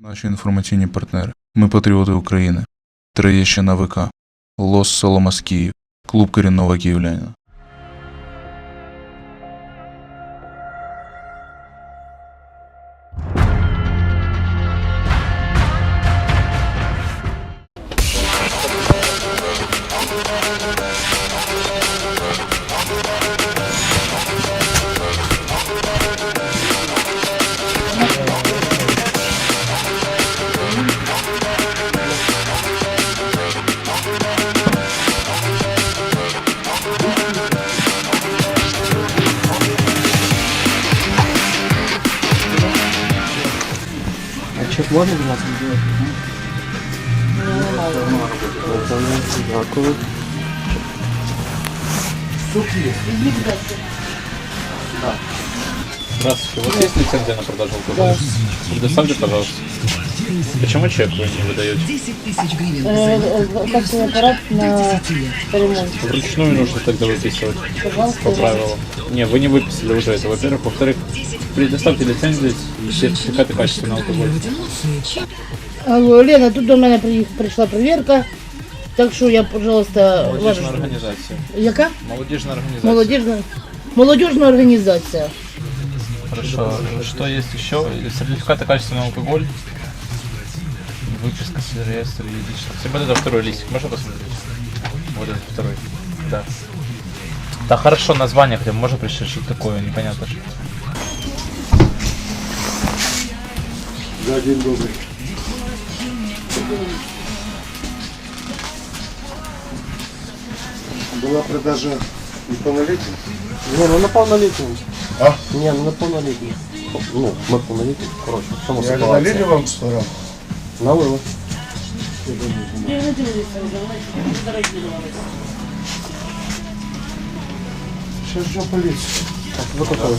Наші інформаційні партнери. Ми патріоти України. Троєщина ВК. Лос Соломас Київ. Клуб корінного київлянина. Можна, будь ласка, зробити? Дякую. Здравствуйте, у вас есть лицензия на продажу алкоголя? Предоставьте, пожалуйста. Почему чек вы не выдаете? Э, кассовый аппарат на ремонт. Вручную нужно тогда выписывать по правилам. Не, вы не выписали уже это, во-первых. Во-вторых, предоставьте лицензию и сертификаты качества на алкоголь. Алло, Лена, тут до мене приїх- прийшла перевірка. Так що я, пожалуйста, Молодежная ваша... организация. Яка? Молодежная организация. Молодіжна, молодіжна організація. Хорошо. Что есть еще? Сертификаты качества на алкоголь. Выписка с реестра юридического. Всем вот это второй листик. Можно посмотреть? Вот этот второй. Да. Да хорошо, название хотя бы можно прочитать, что такое, непонятно. что. Да, день добрый. Была продажа неполнолетних? Не, ну на повнолітньому. А? Ні, ну на повнолітній. Ну, ми повнолітні. Коротше, в чому Я ситуація? налили вам сто грамм? Налили. Сейчас ждем полицию. Так, викликали.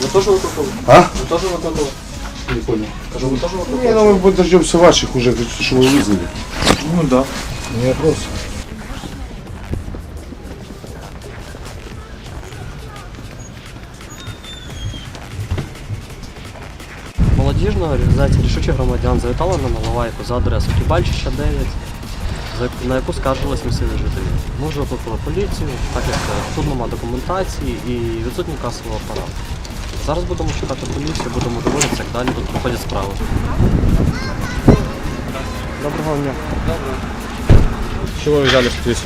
Ви теж викликали? А? Ви теж викликали? Не понял. Кажу, ви теж викликали? Не, ну мы дождемся ваших уже, что вы вызвали. Ну да. Не вопрос. Молодіжна організація рішучих громадян завітала на Малавайку за адресою Кібальчича 9, на яку скаржились місцеві жителі. Ми вже викликали поліцію, так як е, тут немає документації і відсутній касовий апарат. Зараз будемо шукати поліцію, будемо дивитися, як далі тут проходять справи. Доброго дня. Чего вы взяли здесь?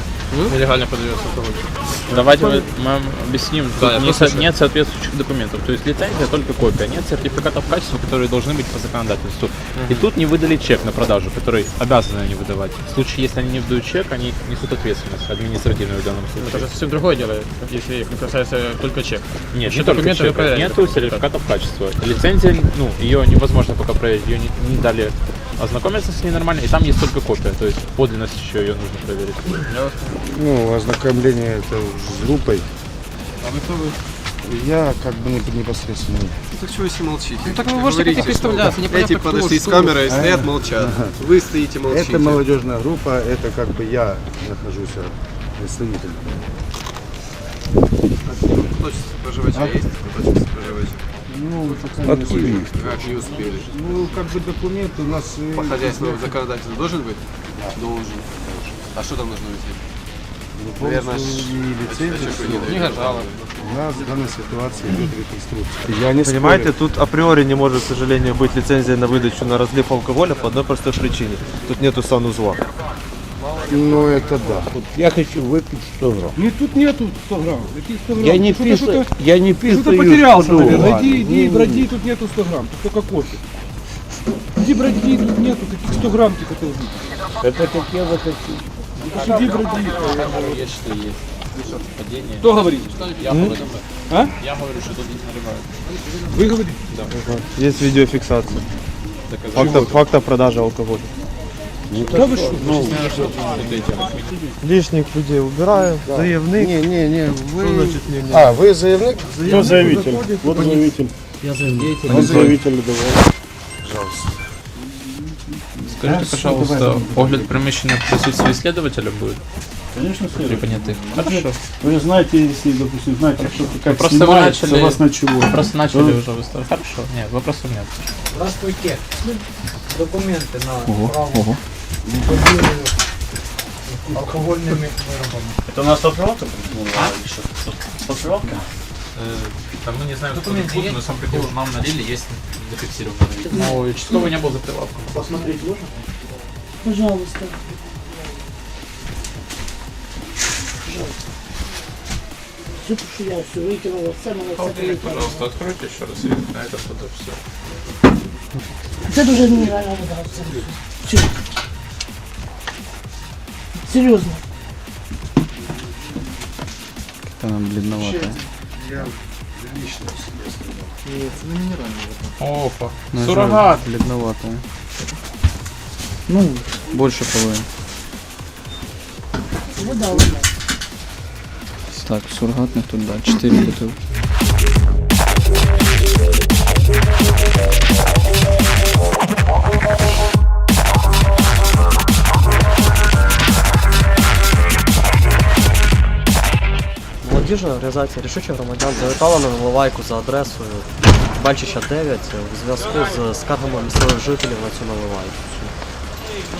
Нелегально продается алкоголь. Давайте мы вам объясним. Да, Тут я не со- нет соответствующих документов. То есть лицензия только копия. Нет сертификатов качества, которые должны быть по законодательству. И тут не выдали чек на продажу, который обязаны они выдавать. В случае, если они не выдают чек, они несут ответственность административную в данном Это случае. же совсем другое дело, если их касается только чек. Нет, Еще не только документы вы чека, нету документы. сертификатов качества. Лицензия, ну, ее невозможно пока проверить, ее не, не дали ознакомиться с ней нормально, и там есть только копия, то есть подлинность еще ее нужно проверить. Ну, ознакомление это с группой. А вы кто вы? Я как бы не- непосредственно. Так чего вы все молчите? Ну так вы можете как-то представляться, непонятно Эти кто, подошли с камерой, стоят, молчат. Вы стоите, молчите. Это молодежная группа, это как бы я нахожусь представителем. Кто сейчас проживаете есть? Кто сейчас проживаете? Ну, пока не успели. Как не успели? Ну, как бы документы у нас... э, По хозяйственному законодательству должен быть? Должен. А что там должно быть? ну, Наверное, полностью и лицензию, а чё, всё. не Книга жалоб. У нас в данной ситуации идет реконструкция. Я не Понимаете, спорю. тут априори не может, к сожалению, быть лицензия на выдачу на разлив алкоголя по одной простой причине. Тут нету санузла. Ну, это да. Я хочу выпить 100 грамм. Нет, тут нету 100 грамм. Какие 100 грамм? Я не Что-то- Что-то, я не что-то писаю. потерялся, что наверное. ладно. Иди, иди, броди, тут нету 100 грамм. Тут только кофе. Иди, броди, тут нету. Каких 100 грамм ты хотел выпить? Это как я вот хочу. Иди, броди. Есть, что есть. Падение. Кто говорит? Я говорю, А? я говорю, что тут не наливают. Вы говорите? Есть видеофиксация. Факта, факта продажи алкоголя. Да вы что? Лишних людей убираю, заявник. Не, не, не, вы... Что значит не, не? А, вы заявник? Кто заявитель? Вот заявитель. Я заявник. Он заявитель давал. Пожалуйста. Скажите, пожалуйста, огляд приміщення в присутствии следователя будет? Конечно. Вы же- Хорошо. Вы же знаете, если, допустим, знаете, кто как Просто вы снимается, начали- вас. Вы просто начали Ну, уже выставлять. Хорошо, нет, вопросов нет. Здравствуйте. Документы на Ого, право алкогольними виробами. Это у нас поправка Поправка? Там мы не знаем, кто тут будет, но сам прикол нам налили, есть зафиксированный. Ну, участковый не был за прилавком. Посмотреть можно? Пожалуйста. Все, что я все выкинула, все Пожалуйста, откройте еще раз и на это фото все. Это уже минеральная вода. Все. Серьезно. Она бледноватая. Опа. Суррогат. Бледноватая. Ну, больше половины. Вода, вода. Так, суррогатных тут, да, 4 бутылки. Молодіжна організація рішучих громадян завітала на наливайку за адресою Бальчича 9 у зв'язку з скаргами місцевих жителів на цю наливайку.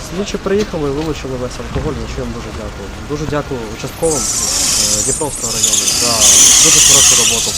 Слідчі приїхали і вилучили весь алкоголь, за що їм дуже дякую. Дуже дякую участковим е, Дніпровського району за дуже хорошу роботу.